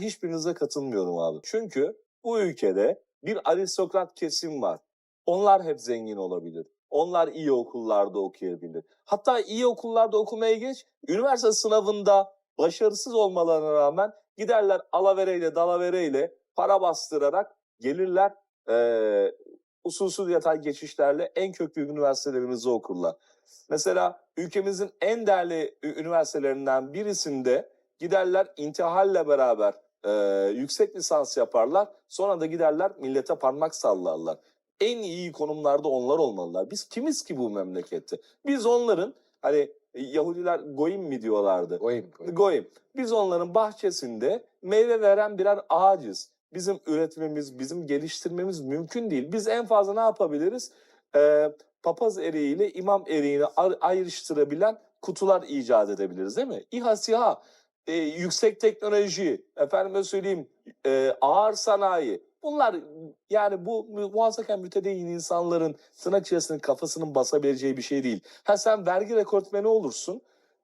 Hiçbirinize katılmıyorum abi. Çünkü bu ülkede bir aristokrat kesim var. Onlar hep zengin olabilir. Onlar iyi okullarda okuyabilir. Hatta iyi okullarda okumaya geç, üniversite sınavında başarısız olmalarına rağmen giderler alavereyle dalavereyle para bastırarak gelirler eee usulsüz yatay geçişlerle en köklü üniversitelerimizi okurlar. Mesela ülkemizin en değerli üniversitelerinden birisinde giderler intihalle beraber e, yüksek lisans yaparlar. Sonra da giderler millete parmak sallarlar. En iyi konumlarda onlar olmalılar. Biz kimiz ki bu memlekette? Biz onların hani Yahudiler goyim mi diyorlardı? Goyim, goyim. Goyim. Biz onların bahçesinde meyve veren birer ağacız. Bizim üretmemiz, bizim geliştirmemiz mümkün değil. Biz en fazla ne yapabiliriz? Ee, papaz eriğiyle imam eriğini ayrıştırabilen kutular icat edebiliriz değil mi? İHA SİHA, e, yüksek teknoloji, efendime söyleyeyim e, ağır sanayi. Bunlar yani bu mu- muhaseben mütedeyyin insanların tırnak içerisinde kafasının basabileceği bir şey değil. Ha sen vergi rekortmeni olursun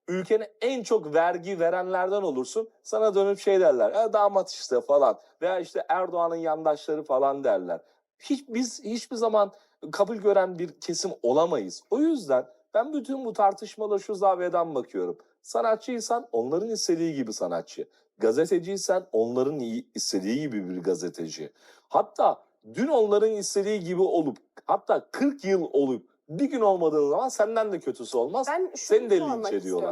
ülkenin en çok vergi verenlerden olursun. Sana dönüp şey derler. "E, damat işte falan. Veya işte Erdoğan'ın yandaşları falan derler. Hiç biz hiçbir zaman kabul gören bir kesim olamayız. O yüzden ben bütün bu tartışmalara şu zaviyeden bakıyorum. Sanatçıysan onların istediği gibi sanatçı. Gazeteciysen onların istediği gibi bir gazeteci. Hatta dün onların istediği gibi olup hatta 40 yıl olup bir gün olmadığı zaman senden de kötüsü olmaz. Ben Seni de linç ediyorlar. istiyorum.